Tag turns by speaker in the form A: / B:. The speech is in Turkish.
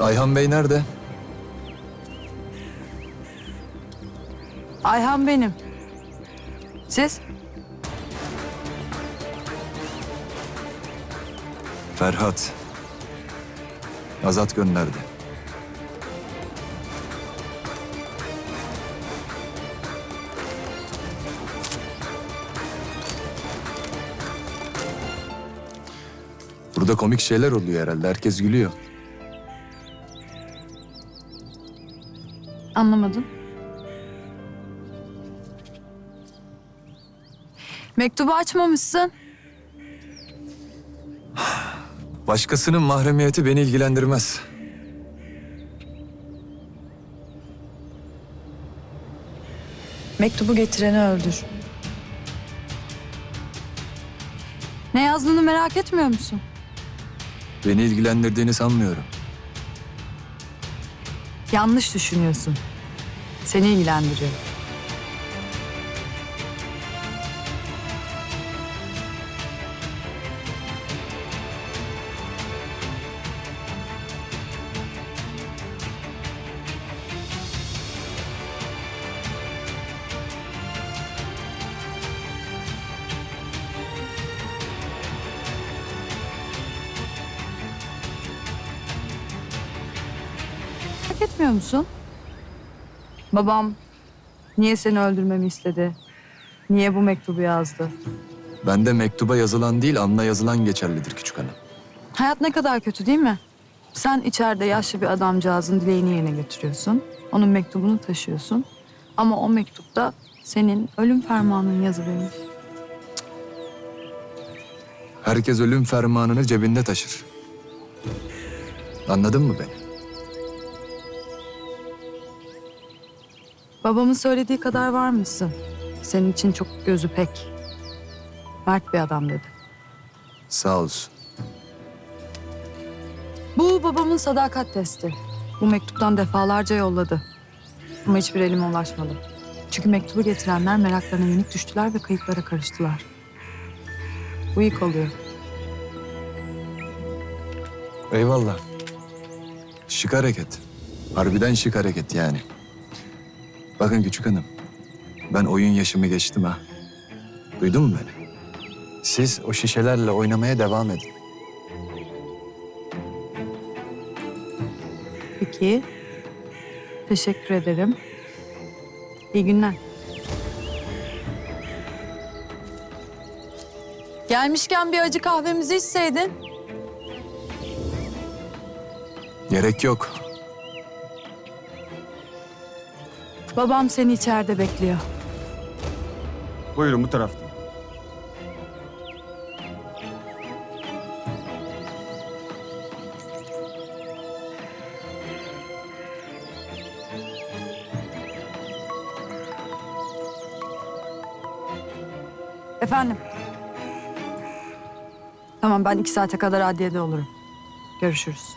A: Ayhan Bey nerede?
B: Ayhan benim. Siz?
A: Ferhat. Azat gönderdi. Burada komik şeyler oluyor herhalde. Herkes gülüyor.
B: Anlamadım. Mektubu açmamışsın.
A: Başkasının mahremiyeti beni ilgilendirmez.
B: Mektubu getireni öldür. Ne yazdığını merak etmiyor musun?
A: Beni ilgilendirdiğini sanmıyorum.
B: Yanlış düşünüyorsun. Seni ilgilendiriyor. Merak etmiyor musun? Babam niye seni öldürmemi istedi? Niye bu mektubu yazdı?
A: Bende mektuba yazılan değil, anla yazılan geçerlidir küçük hanım.
B: Hayat ne kadar kötü değil mi? Sen içeride yaşlı bir adamcağızın dileğini yerine getiriyorsun. Onun mektubunu taşıyorsun. Ama o mektupta senin ölüm fermanın yazılıymış.
A: Herkes ölüm fermanını cebinde taşır. Anladın mı beni?
B: Babamın söylediği kadar var mısın? Senin için çok gözü pek. Mert bir adam dedi.
A: Sağ olsun.
B: Bu babamın sadakat testi. Bu mektuptan defalarca yolladı. Ama hiçbir elime ulaşmadı. Çünkü mektubu getirenler meraklarına yenik düştüler ve kayıplara karıştılar. Bu ilk oluyor.
A: Eyvallah. Şık hareket. Harbiden şık hareket yani. Bakın küçük hanım. Ben oyun yaşımı geçtim ha. Duydun mu beni? Siz o şişelerle oynamaya devam edin.
B: Peki. Teşekkür ederim. İyi günler. Gelmişken bir acı kahvemizi içseydin.
A: Gerek yok.
B: Babam seni içeride bekliyor.
C: Buyurun bu tarafta.
B: Efendim? Tamam ben iki saate kadar adliyede olurum. Görüşürüz.